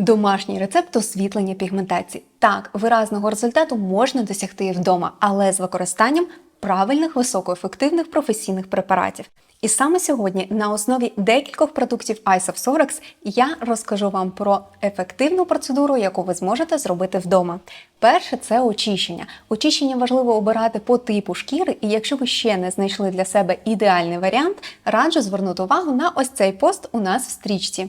Домашній рецепт освітлення пігментації. Так, виразного результату можна досягти і вдома, але з використанням правильних високоефективних професійних препаратів. І саме сьогодні на основі декількох продуктів ISOF Sorex я розкажу вам про ефективну процедуру, яку ви зможете зробити вдома. Перше це очищення. Очищення важливо обирати по типу шкіри, і якщо ви ще не знайшли для себе ідеальний варіант, раджу звернути увагу на ось цей пост у нас в стрічці.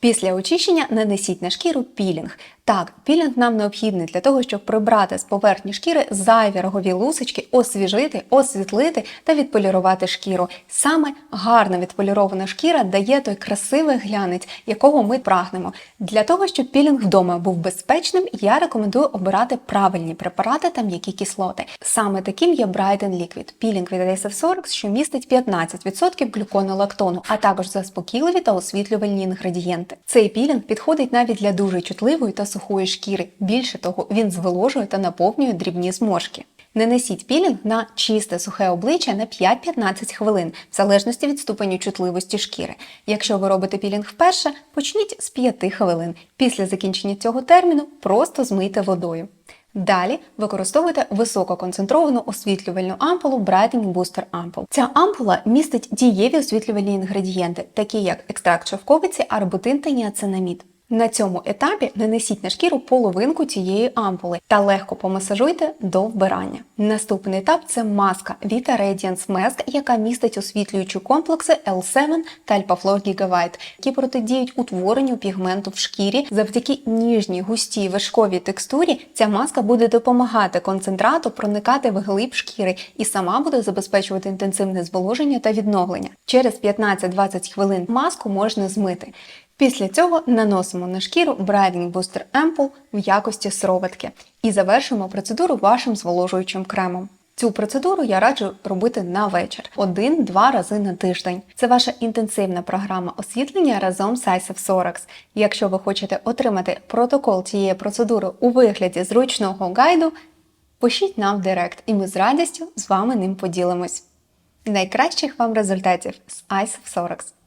Після очищення нанесіть на шкіру пілінг. Так, пілінг нам необхідний для того, щоб прибрати з поверхні шкіри зайві рогові лусочки, освіжити, освітлити та відполірувати шкіру. Саме гарна відполірована шкіра дає той красивий глянець, якого ми прагнемо. Для того, щоб пілінг вдома був безпечним, я рекомендую обирати правильні препарати та м'які кислоти. Саме таким є Brighten Liquid. Пілінг від SF Sorex, що містить 15% глюконолактону, а також заспокійливі та освітлювальні інгредієнти. Цей пілінг підходить навіть для дуже чутливої та сухої шкіри. Більше того, він зволожує та наповнює дрібні зморшки. Не несіть пілінг на чисте сухе обличчя на 5-15 хвилин, в залежності від ступеню чутливості шкіри. Якщо ви робите пілінг вперше, почніть з 5 хвилин. Після закінчення цього терміну просто змийте водою. Далі використовуйте висококонцентровану освітлювальну ампулу Brightening Booster Ampoule. Ця ампула містить дієві освітлювальні інгредієнти, такі як екстракт шовковиці, арбутин та ніацинамід. На цьому етапі нанесіть на шкіру половинку цієї ампули та легко помасажуйте до вбирання. Наступний етап це маска Vita Radiance Mask, яка містить освітлюючі комплекси L7 та Alpha-Flor Gigabyte, які протидіють утворенню пігменту в шкірі. Завдяки ніжній, густій вишковій текстурі ця маска буде допомагати концентрату проникати в глиб шкіри і сама буде забезпечувати інтенсивне зволоження та відновлення. Через 15-20 хвилин маску можна змити. Після цього наносимо на шкіру Brightening Booster Ampoule в якості сироватки і завершуємо процедуру вашим зволожуючим кремом. Цю процедуру я раджу робити на вечір один-два рази на тиждень. Це ваша інтенсивна програма освітлення разом з ISF Sorex. Якщо ви хочете отримати протокол цієї процедури у вигляді зручного гайду, пишіть нам в Директ, і ми з радістю з вами ним поділимось. Найкращих вам результатів з ISF Sorex!